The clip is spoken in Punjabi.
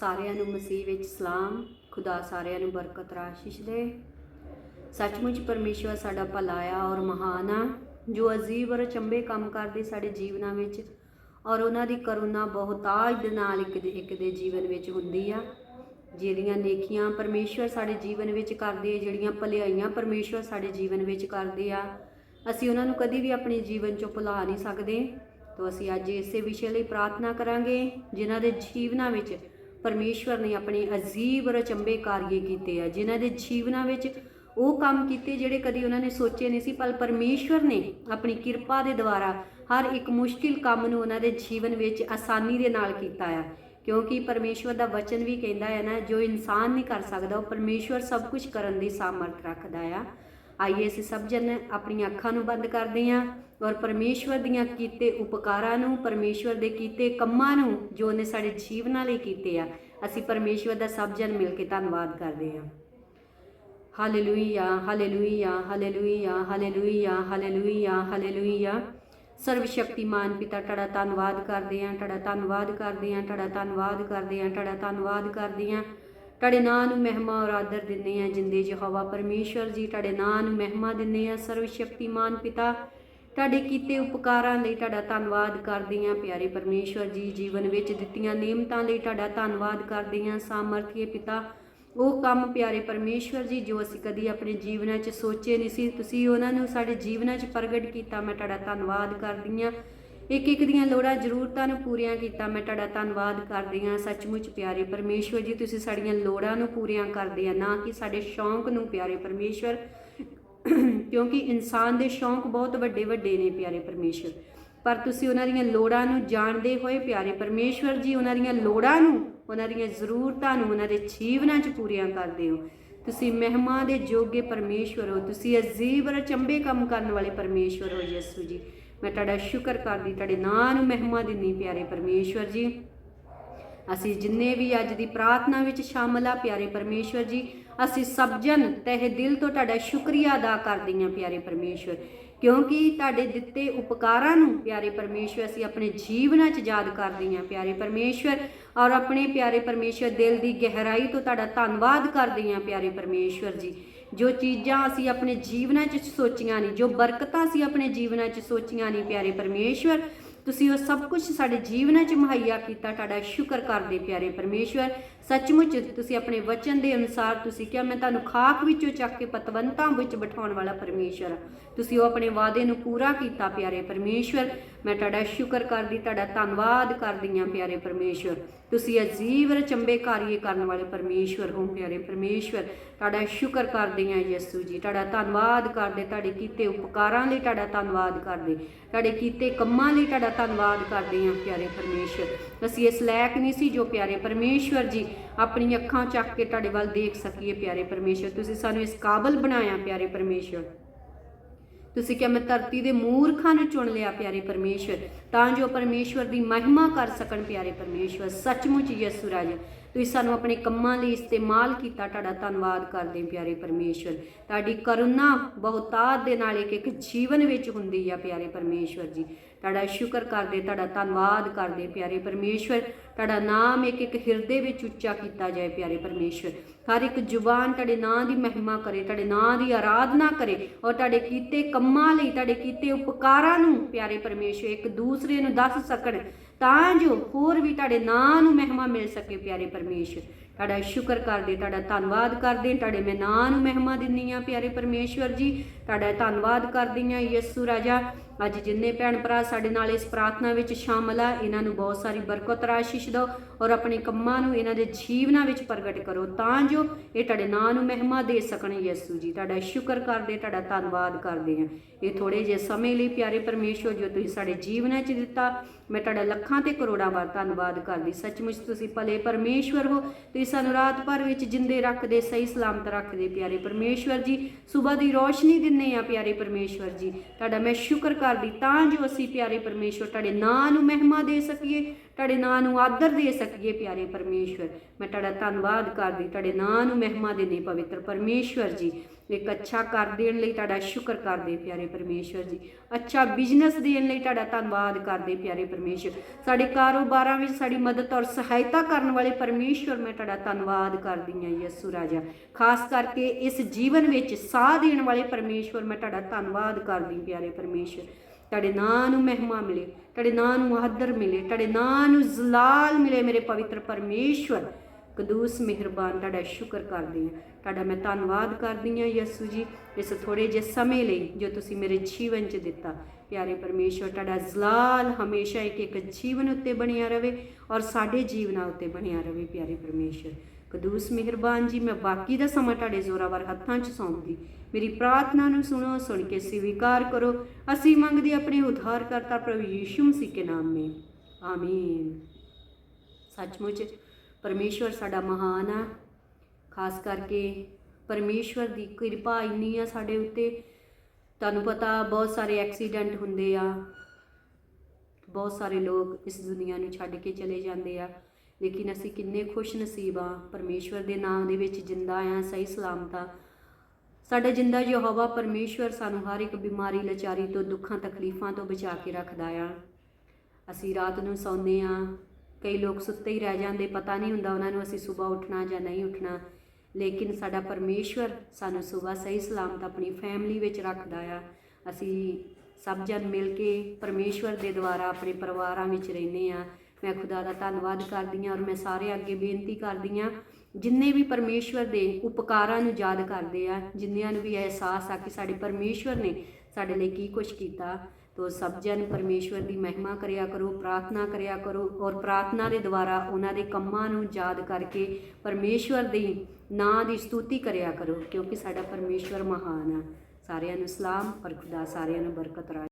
ਸਾਰਿਆਂ ਨੂੰ ਮਸੀਹ ਵਿੱਚ ਸਲਾਮ, ਖੁਦਾ ਸਾਰਿਆਂ ਨੂੰ ਬਰਕਤ ਰਾਸ਼ਿਸ਼ ਦੇ। ਸੱਚਮੁੱਚ ਪਰਮੇਸ਼ਵਰ ਸਾਡਾ ਭਲਾ ਆ ਔਰ ਮਹਾਨ ਆ, ਜੋ ਅਜੀਬ ਔਰ ਚੰਬੇ ਕੰਮ ਕਰਦੇ ਸਾਡੇ ਜੀਵਨਾਂ ਵਿੱਚ ਔਰ ਉਹਨਾਂ ਦੀ ਕਰੁਣਾ ਬਹੁਤਾਜ ਦੇ ਨਾਲ ਇੱਕ ਦੇ ਇੱਕ ਦੇ ਜੀਵਨ ਵਿੱਚ ਹੁੰਦੀ ਆ। ਜਿਹੜੀਆਂ ਨੇਕੀਆਂ ਪਰਮੇਸ਼ਵਰ ਸਾਡੇ ਜੀਵਨ ਵਿੱਚ ਕਰਦੇ, ਜਿਹੜੀਆਂ ਭਲਾਈਆਂ ਪਰਮੇਸ਼ਵਰ ਸਾਡੇ ਜੀਵਨ ਵਿੱਚ ਕਰਦੇ ਆ, ਅਸੀਂ ਉਹਨਾਂ ਨੂੰ ਕਦੀ ਵੀ ਆਪਣੇ ਜੀਵਨ ਚੋਂ ਭੁਲਾ ਨਹੀਂ ਸਕਦੇ। ਤਾਂ ਅਸੀਂ ਅੱਜ ਇਸੇ ਵਿਸ਼ੇ ਲਈ ਪ੍ਰਾਰਥਨਾ ਕਰਾਂਗੇ, ਜਿਨ੍ਹਾਂ ਦੇ ਜੀਵਨਾਂ ਵਿੱਚ ਪਰਮੇਸ਼ਵਰ ਨੇ ਆਪਣੇ ਅਜੀਬ ਰਚੰਬੇ ਅਚੰਬੇ ਕਾਰਜ ਕੀਤੇ ਆ, ਜਿਨ੍ਹਾਂ ਦੇ ਜੀਵਨਾਂ ਵਿੱਚ ਉਹ ਕੰਮ ਕੀਤੇ ਜਿਹੜੇ ਕਦੀ ਉਹਨਾਂ ਨੇ ਸੋਚੇ ਨਹੀਂ ਸੀ, ਪਰ ਪਰਮੇਸ਼ਵਰ ਨੇ ਆਪਣੀ ਕਿਰਪਾ ਦੇ ਦੁਆਰਾ ਹਰ ਇੱਕ ਮੁਸ਼ਕਿਲ ਕੰਮ ਨੂੰ ਉਹਨਾਂ ਦੇ ਜੀਵਨ ਵਿੱਚ ਆਸਾਨੀ ਦੇ ਨਾਲ ਕੀਤਾ ਆ। ਕਿਉਂਕਿ ਪਰਮੇਸ਼ਵਰ ਦਾ ਵਚਨ ਵੀ ਕਹਿੰਦਾ ਹੈ ਨਾ, ਜੋ ਇਨਸਾਨ ਨਹੀਂ ਕਰ ਸਕਦਾ, ਉਹ ਪਰਮੇਸ਼ਵਰ ਸਭ ਕੁਝ ਕਰਨ ਦੀ ਸਮਰੱਥ ਰੱਖਦਾ ਆ। ਆਈਏ ਅਸੀਂ ਸਭ ਜਨ ਆਪਣੀਆਂ ਅੱਖਾਂ ਨੂੰ ਬੰਦ ਕਰਦੇ ਹਾਂ ਔਰ ਪਰਮੇਸ਼ਵਰ ਦੀਆਂ ਕੀਤੇ ਉਪਕਾਰਾਂ ਨੂੰ, ਪਰਮੇਸ਼ਵਰ ਦੇ ਕੀਤੇ ਕੰਮਾਂ ਨੂੰ ਜੋ ਉਹਨੇ ਸਾਡੇ ਜੀਵਨਾਂ ਲਈ ਕੀਤੇ ਆ, ਅਸੀਂ ਪਰਮੇਸ਼ਵਰ ਦਾ ਸਭ ਜਨ ਮਿਲ ਕੇ ਧੰਨਵਾਦ ਕਰਦੇ ਹਾਂ। Hallelujah hallelujah hallelujah hallelujah hallelujah hallelujah ਸਰਵ ਸ਼ਕਤੀਮਾਨ ਪਿਤਾ, ਤੁਹਾਡਾ ਧੰਨਵਾਦ ਕਰਦੇ ਹਾਂ, ਤੁਹਾਡਾ ਧੰਨਵਾਦ ਕਰਦੇ ਹਾਂ, ਤੁਹਾਡਾ ਧੰਨਵਾਦ ਕਰਦੇ ਹਾਂ, ਤੁਹਾਡਾ ਧੰਨਵਾਦ ਕਰਦੇ ਹਾਂ। ਤੁਹਾਡੇ ਨਾਂ ਨੂੰ ਮਹਿਮਾ ਔਰ ਆਦਰ ਦਿੰਦੇ ਹਾਂ, ਜਿੰਦੇ ਹਵਾ ਪਰਮੇਸ਼ਵਰ ਜੀ ਤੁਹਾਡੇ ਨਾਂ ਨੂੰ ਮਹਿਮਾ ਦਿੰਦੇ ਹਾਂ ਸਰਵ ਸ਼ਕਤੀਮਾਨ ਪਿਤਾ। ਤੁਹਾਡੇ ਕੀਤੇ ਉਪਕਾਰਾਂ ਲਈ ਤੁਹਾਡਾ ਧੰਨਵਾਦ ਕਰਦੇ ਹਾਂ, ਪਿਆਰੇ ਪਰਮੇਸ਼ਵਰ ਜੀ, ਜੀਵਨ ਵਿੱਚ ਦਿੱਤੀਆਂ ਨਿਯਮਤਾਂ ਲਈ ਤੁਹਾਡਾ ਧੰਨਵਾਦ ਕਰਦੇ ਹਾਂ ਸਾਮਰਥੀਏ ਪਿਤਾ। ਉਹ ਕੰਮ ਪਿਆਰੇ ਪਰਮੇਸ਼ਵਰ ਜੀ, ਜੋ ਅਸੀਂ ਕਦੀ ਆਪਣੇ ਜੀਵਨਾਂ 'ਚ ਸੋਚੇ ਨਹੀਂ ਸੀ, ਤੁਸੀਂ ਉਹਨਾਂ ਨੂੰ ਸਾਡੇ ਜੀਵਨਾਂ 'ਚ ਪ੍ਰਗਟ ਕੀਤਾ, ਮੈਂ ਤੁਹਾਡਾ ਧੰਨਵਾਦ ਕਰਦੀ ਹਾਂ। ਇੱਕ ਇੱਕ ਦੀਆਂ ਲੋੜਾਂ ਜ਼ਰੂਰਤਾਂ ਨੂੰ ਪੂਰੀਆਂ ਕੀਤਾ। ਮੈਂ ਤੁਹਾਡਾ ਧੰਨਵਾਦ ਕਰਦੀ ਹਾਂ। ਸੱਚਮੁੱਚ ਪਿਆਰੇ ਪਰਮੇਸ਼ਵਰ ਜੀ, ਤੁਸੀਂ ਸਾਡੀਆਂ ਲੋੜਾਂ ਨੂੰ ਪੂਰੀਆਂ ਕਰਦੇ ਆ, ਨਾ ਕਿ ਸਾਡੇ ਸ਼ੌਂਕ ਨੂੰ, ਪਿਆਰੇ ਪਰਮੇਸ਼ਵਰ। ਕਿਉਂਕਿ ਇਨਸਾਨ ਦੇ ਸ਼ੌਂਕ ਬਹੁਤ ਵੱਡੇ ਵੱਡੇ ਨੇ, ਪਿਆਰੇ ਪਰਮੇਸ਼ਵਰ। ਪਰ ਤੁਸੀਂ ਉਹਨਾਂ ਦੀਆਂ ਲੋੜਾਂ ਨੂੰ ਜਾਣਦੇ ਹੋਏ, ਪਿਆਰੇ ਪਰਮੇਸ਼ਵਰ ਜੀ, ਉਹਨਾਂ ਦੀਆਂ ਲੋੜਾਂ ਨੂੰ, ਉਹਨਾਂ ਦੀਆਂ ਜ਼ਰੂਰਤਾਂ ਨੂੰ, ਉਹਨਾਂ ਦੇ ਜੀਵਨਾਂ 'ਚ ਪੂਰੀਆਂ ਕਰਦੇ ਹੋ। ਤੁਸੀਂ ਮਹਿਮਾ ਦੇ ਜੋਗੇ ਪਰਮੇਸ਼ਵਰ ਹੋ। ਤੁਸੀਂ ਅਜੀਬ ਰਚੰਬੇ ਕੰਮ ਕਰਨ ਵਾਲੇ ਪਰਮੇਸ਼ਵਰ ਹੋ ਯਿਸੂ ਜੀ। ਮੈਂ ਤੁਹਾਡਾ ਸ਼ੁਕਰ ਕਰਦੀ, ਤੁਹਾਡੇ ਨਾਂ ਨੂੰ ਮਹਿਮਾ ਦਿੰਨੀ ਪਿਆਰੇ ਪਰਮੇਸ਼ਵਰ ਜੀ। ਅਸੀਂ ਜਿੰਨੇ ਵੀ ਅੱਜ ਦੀ ਪ੍ਰਾਰਥਨਾ ਵਿੱਚ ਸ਼ਾਮਲ ਆ, ਪਿਆਰੇ ਪਰਮੇਸ਼ਵਰ ਜੀ, ਅਸੀਂ ਸਭ ਜਨ ਤਹਿ ਦਿਲ ਤੋਂ ਤੁਹਾਡਾ ਸ਼ੁਕਰੀਆ ਅਦਾ ਕਰਦੇ ਹਾਂ, ਪਿਆਰੇ ਪਰਮੇਸ਼ਵਰ। ਕਿਉਂਕਿ ਤੁਹਾਡੇ ਦਿੱਤੇ ਉਪਕਾਰਾਂ ਨੂੰ, ਪਿਆਰੇ ਪਰਮੇਸ਼ਵਰ, ਅਸੀਂ ਆਪਣੇ ਜੀਵਨਾਂ 'ਚ ਯਾਦ ਕਰਦੇ ਹਾਂ, ਪਿਆਰੇ ਪਰਮੇਸ਼ਵਰ। ਔਰ ਆਪਣੇ ਪਿਆਰੇ ਪਰਮੇਸ਼ਵਰ, ਦਿਲ ਦੀ ਗਹਿਰਾਈ ਤੋਂ ਤੁਹਾਡਾ ਧੰਨਵਾਦ ਕਰਦੇ ਹਾਂ, ਪਿਆਰੇ ਪਰਮੇਸ਼ਵਰ ਜੀ। ਜੋ ਚੀਜ਼ਾਂ ਅਸੀਂ ਆਪਣੇ ਜੀਵਨਾਂ 'ਚ ਸੋਚੀਆਂ ਨਹੀਂ, ਜੋ ਬਰਕਤਾਂ ਅਸੀਂ ਆਪਣੇ ਜੀਵਨਾਂ 'ਚ ਸੋਚੀਆਂ ਨਹੀਂ, ਪਿਆਰੇ ਪਰਮੇਸ਼ਵਰ ਤੁਸੀਂ ਉਹ ਸਭ ਕੁਝ ਸਾਡੇ ਜੀਵਨਾਂ 'ਚ ਮੁਹੱਈਆ ਕੀਤਾ ਤੁਹਾਡਾ ਸ਼ੁਕਰ ਕਰਦੇ ਪਿਆਰੇ ਪਰਮੇਸ਼ਵਰ। ਸੱਚਮੁੱਚ ਤੁਸੀਂ ਆਪਣੇ ਵਚਨ ਦੇ ਅਨੁਸਾਰ ਤੁਸੀਂ ਕਿਹਾ, ਮੈਂ ਤੁਹਾਨੂੰ ਖਾਕ ਵਿੱਚੋਂ ਚੱਕ ਕੇ ਪਤਵੰਤਾਂ ਵਿੱਚ ਬਿਠਾਉਣ ਵਾਲਾ ਪਰਮੇਸ਼ਵਰ ਹਾਂ। ਤੁਸੀਂ ਉਹ ਆਪਣੇ ਵਾਅਦੇ ਨੂੰ ਪੂਰਾ ਕੀਤਾ, ਪਿਆਰੇ ਪਰਮੇਸ਼ਵਰ ਮੈਂ ਤੁਹਾਡਾ ਸ਼ੁਕਰ ਕਰਦੀ, ਤੁਹਾਡਾ ਧੰਨਵਾਦ ਕਰਦੀ ਹਾਂ, ਪਿਆਰੇ ਪਰਮੇਸ਼ਵਰ ਤੁਸੀਂ ਅਜੀਵ ਔਰ ਚੰਬੇ ਕਰਨ ਵਾਲੇ ਪਰਮੇਸ਼ਵਰ ਹੋ, ਪਿਆਰੇ ਪਰਮੇਸ਼ਵਰ ਤੁਹਾਡਾ ਸ਼ੁਕਰ ਕਰਦੇ ਹਾਂ ਯਿਸੂ ਜੀ। ਤੁਹਾਡਾ ਧੰਨਵਾਦ ਕਰਦੇ, ਤੁਹਾਡੇ ਕੀਤੇ ਉਪਕਾਰਾਂ ਲਈ ਤੁਹਾਡਾ ਧੰਨਵਾਦ ਕਰਦੇ। ਤੁਹਾਡੇ ਕੀਤੇ ਕੰਮਾਂ ਲਈ ਤੁਹਾਡਾ ਧੰਨਵਾਦ ਕਰਦੇ ਹਾਂ, ਪਿਆਰੇ ਪਰਮੇਸ਼ਵਰ ਅਸੀਂ ਇਸ ਲਾਇਕ ਨਹੀਂ ਸੀ ਜੋ ਪਿਆਰੇ ਪਰਮੇਸ਼ਵਰ ਜੀ ਆਪਣੀ ਅੱਖਾਂ ਚੱਕ ਕੇ ਤੁਹਾਡੇ ਵੱਲ ਦੇਖ ਸਕੀਏ ਪਿਆਰੇ ਪਰਮੇਸ਼ਵਰ। ਤੁਸੀਂ ਸਾਨੂੰ ਇਸ ਕਾਬਲ ਬਣਾਇਆ ਪਿਆਰੇ ਪਰਮੇਸ਼ਵਰ। ਤੁਸੀਂ ਕਿਹਾ ਮੈਂ ਧਰਤੀ ਦੇ ਮੂਰਖਾਂ ਨੂੰ ਚੁਣ ਲਿਆ ਪਿਆਰੇ ਪਰਮੇਸ਼ਵਰ। ਤਾਂ ਜੋ ਪਰਮੇਸ਼ਵਰ ਦੀ ਮਹਿਮਾ ਕਰ ਸਕਣ ਪਿਆਰੇ ਪਰਮੇਸ਼ਵਰ। ਸੱਚਮੁੱਚ ਯਿਸੂ ਰਾਜ ਤੁਸੀਂ ਸਾਨੂੰ ਆਪਣੇ ਕੰਮਾਂ ਲਈ ਇਸਤੇਮਾਲ ਕੀਤਾ, ਤੁਹਾਡਾ ਧੰਨਵਾਦ ਕਰਦੇ ਹਾਂ ਪਿਆਰੇ ਪਰਮੇਸ਼ਵਰ। ਤੁਹਾਡੀ ਕਰੁਣਾ ਬਹੁਤਾਤ ਦੇ ਨਾਲ ਇੱਕ ਇੱਕ ਜੀਵਨ ਵਿੱਚ ਹੁੰਦੀ ਆ ਪਿਆਰੇ ਪਰਮੇਸ਼ਵਰ ਜੀ। ਤੁਹਾਡਾ ਸ਼ੁਕਰ ਕਰਦੇ, ਤੁਹਾਡਾ ਧੰਨਵਾਦ ਕਰਦੇ ਪਿਆਰੇ ਪਰਮੇਸ਼ਵਰ। ਤੁਹਾਡਾ ਨਾਮ ਇੱਕ ਇੱਕ ਹਿਰਦੇ ਵਿੱਚ ਉੱਚਾ ਕੀਤਾ ਜਾਏ ਪਿਆਰੇ ਪਰਮੇਸ਼ਵਰ। ਹਰ ਇੱਕ ਜ਼ੁਬਾਨ ਤੁਹਾਡੇ ਨਾਂ ਦੀ ਮਹਿਮਾ ਕਰੇ, ਤੁਹਾਡੇ ਨਾਂ ਦੀ ਆਰਾਧਨਾ ਕਰੇ ਔਰ ਤੁਹਾਡੇ ਕੀਤੇ ਕੰਮਾਂ ਲਈ, ਤੁਹਾਡੇ ਕੀਤੇ ਉਪਕਾਰਾਂ ਨੂੰ ਪਿਆਰੇ ਪਰਮੇਸ਼ਵਰ ਇੱਕ ਦੂਸਰੇ ਨੂੰ ਦੱਸ ਸਕਣ। ਤਾਂ ਜੋ ਹੋਰ ਵੀ ਤੁਹਾਡੇ ਨਾਂ ਨੂੰ ਮਹਿਮਾ ਮਿਲ ਸਕੇ ਪਿਆਰੇ ਪਰਮੇਸ਼ਵਰ ਤੁਹਾਡਾ ਸ਼ੁਕਰ ਕਰਦੇ, ਤੁਹਾਡਾ ਧੰਨਵਾਦ ਕਰਦੇ, ਤੁਹਾਡੇ ਮੈਂ ਨਾਂ ਨੂੰ ਮਹਿਮਾ ਦਿੰਨੀ ਆ ਪਿਆਰੇ ਪਰਮੇਸ਼ਵਰ ਜੀ। ਤੁਹਾਡਾ ਧੰਨਵਾਦ ਕਰਦੀ ਆ ਯਿਸੂ ਰਾਜਾ। ਅੱਜ ਜਿੰਨੇ ਭੈਣ ਭਰਾ ਸਾਡੇ ਨਾਲ ਇਸ ਪ੍ਰਾਰਥਨਾ ਵਿੱਚ ਸ਼ਾਮਲ ਆ, ਇਹਨਾਂ ਨੂੰ ਬਹੁਤ ਸਾਰੀ ਬਰਕਤ ਰਾਸ਼ਿਸ਼ ਦਿਓ ਔਰ ਆਪਣੇ ਕੰਮਾਂ ਨੂੰ ਇਹਨਾਂ ਦੇ ਜੀਵਨਾਂ ਵਿੱਚ ਪ੍ਰਗਟ ਕਰੋ ਤਾਂ ਜੋ ਇਹ ਤੁਹਾਡੇ ਨਾਂ ਨੂੰ ਮਹਿਮਾ ਦੇ ਸਕਣ ਯਿਸੂ ਜੀ। ਤੁਹਾਡਾ ਸ਼ੁਕਰ ਕਰਦੇ, ਤੁਹਾਡਾ ਧੰਨਵਾਦ ਕਰਦੇ ਹਾਂ ਇਹ ਥੋੜੇ ਜਿਹੇ ਸਮੇਂ ਲਈ ਪਿਆਰੇ ਪਰਮੇਸ਼ਵਰ ਜੋ ਤੁਸੀਂ ਸਾਡੇ ਜੀਵਨਾਂ 'ਚ ਦਿੱਤਾ, ਮੈਂ ਤੁਹਾਡਾ ਲੱਖਾਂ ਤੇ ਕਰੋੜਾਂ ਵਾਰ ਧੰਨਵਾਦ ਕਰਦੀ। ਸੱਚਮੁੱਚ ਤੁਸੀਂ ਭਲੇ ਪਰਮੇਸ਼ਵਰ ਹੋ, ਤੁਸੀਂ ਸਾਨੂੰ ਰਾਤ ਭਰ ਵਿੱਚ ਜਿੰਦੇ ਰੱਖਦੇ, ਸਹੀ ਸਲਾਮਤ ਰੱਖਦੇ ਪਿਆਰੇ ਪਰਮੇਸ਼ਵਰ ਜੀ। ਸਵੇਰ ਦੀ ਰੋਸ਼ਨੀ ਦਿੰਨੇ ਆ ਪਿਆਰੇ ਪਰਮੇਸ਼ਵਰ ਜੀ। ਤੁਹਾਡਾ ਮੈਂ ਸ਼ੁਕਰ ਕਰ ਕਰਦੀ ਤਾਂ ਜੋ ਅਸੀਂ ਪਿਆਰੇ ਪਰਮੇਸ਼ਵਰ ਤੁਹਾਡੇ ਨਾਂ ਨੂੰ ਮਹਿਮਾ ਦੇ ਸਕੀਏ ਤੁਹਾਡੇ ਨਾਂ ਨੂੰ ਆਦਰ ਦੇ ਸਕੀਏ ਪਿਆਰੇ ਪਰਮੇਸ਼ਵਰ। ਮੈਂ ਤੁਹਾਡਾ ਧੰਨਵਾਦ ਕਰਦੀ, ਤੁਹਾਡੇ ਨਾਂ ਨੂੰ ਮਹਿਮਾ ਦੇਣੀ ਪਵਿੱਤਰ ਪਰਮੇਸ਼ਵਰ ਜੀ। ਇੱਕ ਅੱਛਾ ਕਰ ਦੇਣ ਲਈ ਤੁਹਾਡਾ ਸ਼ੁਕਰ ਕਰਦੇ ਪਿਆਰੇ ਪਰਮੇਸ਼ਵਰ ਜੀ। ਅੱਛਾ ਬਿਜ਼ਨਸ ਦੇਣ ਲਈ ਤੁਹਾਡਾ ਧੰਨਵਾਦ ਕਰਦੇ ਪਿਆਰੇ ਪਰਮੇਸ਼ਵਰ। ਸਾਡੇ ਕਾਰੋਬਾਰਾਂ ਵਿੱਚ ਸਾਡੀ ਮਦਦ ਔਰ ਸਹਾਇਤਾ ਕਰਨ ਵਾਲੇ ਪਰਮੇਸ਼ਵਰ ਮੈਂ ਤੁਹਾਡਾ ਧੰਨਵਾਦ ਕਰਦੀ ਹਾਂ ਯਿਸੂ ਰਾਜਾ। ਖਾਸ ਕਰਕੇ ਇਸ ਜੀਵਨ ਵਿੱਚ ਸਾਹ ਦੇਣ ਵਾਲੇ ਪਰਮੇਸ਼ਵਰ ਮੈਂ ਤੁਹਾਡਾ ਧੰਨਵਾਦ ਕਰਦੀ ਪਿਆਰੇ ਪਰਮੇਸ਼ਵਰ। ਤੁਹਾਡੇ ਨਾਂ ਨੂੰ ਮਹਿਮਾ ਮਿਲੇ, ਤੁਹਾਡੇ ਨਾਂ ਨੂੰ ਆਦਰ ਮਿਲੇ, ਤੁਹਾਡੇ ਨਾਂ ਨੂੰ ਜ਼ਲਾਲ ਮਿਲੇ ਮੇਰੇ ਪਵਿੱਤਰ ਪਰਮੇਸ਼ਵਰ। ਕਦੂਸ ਮਿਹਰਬਾਨ, ਤੁਹਾਡਾ ਸ਼ੁਕਰ ਕਰਦੀ ਹਾਂ। ਤੁਹਾਡਾ ਮੈਂ ਧੰਨਵਾਦ ਕਰਦੀ ਹਾਂ ਯਿਸੂ ਜੀ, ਇਸ ਥੋੜੇ ਜਿਹੇ ਸਮੇਂ ਲਈ ਜੋ ਤੁਸੀਂ ਮੇਰੇ ਜੀਵਨ 'ਚ ਦਿੱਤਾ। ਪਿਆਰੇ ਪਰਮੇਸ਼ਵਰ, ਤੁਹਾਡਾ ਜ਼ਲਾਲ ਹਮੇਸ਼ਾ ਇੱਕ ਇੱਕ ਜੀਵਨ ਉੱਤੇ ਬਣਿਆ ਰਵੇ ਔਰ ਸਾਡੇ ਜੀਵਨਾਂ ਉੱਤੇ ਬਣਿਆ ਰਵੇ, ਪਿਆਰੇ ਪਰਮੇਸ਼ਵਰ। ਕਦੂਸ ਮਿਹਰਬਾਨ ਜੀ, ਮੈਂ ਬਾਕੀ ਦਾ ਸਮਾਂ ਤੁਹਾਡੇ ਜ਼ੋਰਾਵਰ ਹੱਥਾਂ 'ਚ ਸੌਂਪਦੀ। ਮੇਰੀ ਪ੍ਰਾਰਥਨਾ ਨੂੰ ਸੁਣੋ, ਸੁਣ ਕੇ ਸਵੀਕਾਰ ਕਰੋ। ਅਸੀਂ ਮੰਗਦੇ ਆਪਣੇ ਉਧਾਰਕਰਤਾ ਪ੍ਰਭੂ ਯੀਸ਼ੂ ਮਸੀਹ ਕੇ ਨਾਮ ਮੇ। ਆਮੀਨ। ਸੱਚਮੁੱਚ ਪਰਮੇਸ਼ਵਰ ਸਾਡਾ ਮਹਾਨ ਆ। ਖਾਸ ਕਰਕੇ ਪਰਮੇਸ਼ਵਰ ਦੀ ਕਿਰਪਾ ਇੰਨੀ ਆ ਸਾਡੇ ਉੱਤੇ। ਤੁਹਾਨੂੰ ਪਤਾ ਬਹੁਤ ਸਾਰੇ ਐਕਸੀਡੈਂਟ ਹੁੰਦੇ ਆ। ਬਹੁਤ ਸਾਰੇ ਲੋਕ ਇਸ ਦੁਨੀਆ ਨੂੰ ਛੱਡ ਕੇ ਚਲੇ ਜਾਂਦੇ ਆ। ਲੇਕਿਨ ਅਸੀਂ ਕਿੰਨੇ ਖੁਸ਼ ਨਸੀਬ ਆ। ਪਰਮੇਸ਼ਵਰ ਦੇ ਨਾਮ ਦੇ ਵਿੱਚ ਜਿੰਦਾ ਆ, ਸਹੀ ਸਲਾਮਤ ਆ। ਸਾਡਾ ਜਿੰਦਾ ਯਹੋਵਾ ਪਰਮੇਸ਼ਵਰ ਸਾਨੂੰ ਹਰ ਇੱਕ ਬਿਮਾਰੀ, ਲਾਚਾਰੀ ਤੋਂ, ਦੁੱਖਾਂ, ਤਕਲੀਫਾਂ ਤੋਂ ਬਚਾ ਕੇ ਰੱਖਦਾ ਆ। ਅਸੀਂ ਰਾਤ ਨੂੰ ਸੌਂਦੇ ਆ ਕਈ ਲੋਕ ਸੁੱਤੇ ਹੀ ਰਹਿ ਜਾਂਦੇ, ਪਤਾ ਨਹੀਂ ਹੁੰਦਾ ਉਹਨਾਂ ਨੂੰ ਅਸੀਂ ਸਵੇਰ ਉੱਠਣਾ ਜਾਂ ਨਹੀਂ ਉੱਠਣਾ। ਲੇਕਿਨ ਸਾਡਾ ਪਰਮੇਸ਼ਵਰ ਸਾਨੂੰ ਸਵੇਰ ਸਹੀ ਸਲਾਮਤ ਆਪਣੀ ਫੈਮਿਲੀ ਵਿੱਚ ਰੱਖਦਾ ਆ। ਅਸੀਂ ਸਭ ਜਨ ਮਿਲ ਕੇ ਪਰਮੇਸ਼ਵਰ ਦੇ ਦੁਆਰਾ ਆਪਣੇ ਪਰਿਵਾਰਾਂ ਵਿੱਚ ਰਹਿੰਦੇ ਆ ਮੈਂ ਖੁਦਾ ਦਾ ਧੰਨਵਾਦ ਕਰਦੀ ਹਾਂ ਔਰ ਮੈਂ ਸਾਰੇ ਅੱਗੇ ਬੇਨਤੀ ਕਰਦੀ ਹਾਂ, ਜਿੰਨੇ ਵੀ ਪਰਮੇਸ਼ਵਰ ਦੇ ਉਪਕਾਰਾਂ ਨੂੰ ਯਾਦ ਕਰਦੇ ਆ, ਜਿੰਨਿਆਂ ਨੂੰ ਵੀ ਅਹਿਸਾਸ ਆ ਕਿ ਸਾਡੇ ਪਰਮੇਸ਼ਵਰ ਨੇ ਸਾਡੇ ਲਈ ਕੀ ਕੁਝ ਕੀਤਾ, ਤੋ ਸਭ ਜਨ ਪਰਮੇਸ਼ਵਰ ਦੀ ਮਹਿਮਾ ਕਰਿਆ ਕਰੋ, ਪ੍ਰਾਰਥਨਾ ਕਰਿਆ ਕਰੋ ਔਰ ਪ੍ਰਾਰਥਨਾ ਦੇ ਦੁਆਰਾ ਉਹਨਾਂ ਦੇ ਕੰਮਾਂ ਨੂੰ ਯਾਦ ਕਰਕੇ ਪਰਮੇਸ਼ਵਰ ਦੇ ਨਾਂ ਦੀ ਸਤੁਤੀ ਕਰਿਆ ਕਰੋ, ਕਿਉਂਕਿ ਸਾਡਾ ਪਰਮੇਸ਼ਵਰ ਮਹਾਨ ਆ। ਸਾਰਿਆਂ ਨੂੰ ਸਲਾਮ ਪਰ ਖੁਦਾ ਸਾਰਿਆਂ ਨੂੰ ਬਰਕਤ ਰਾ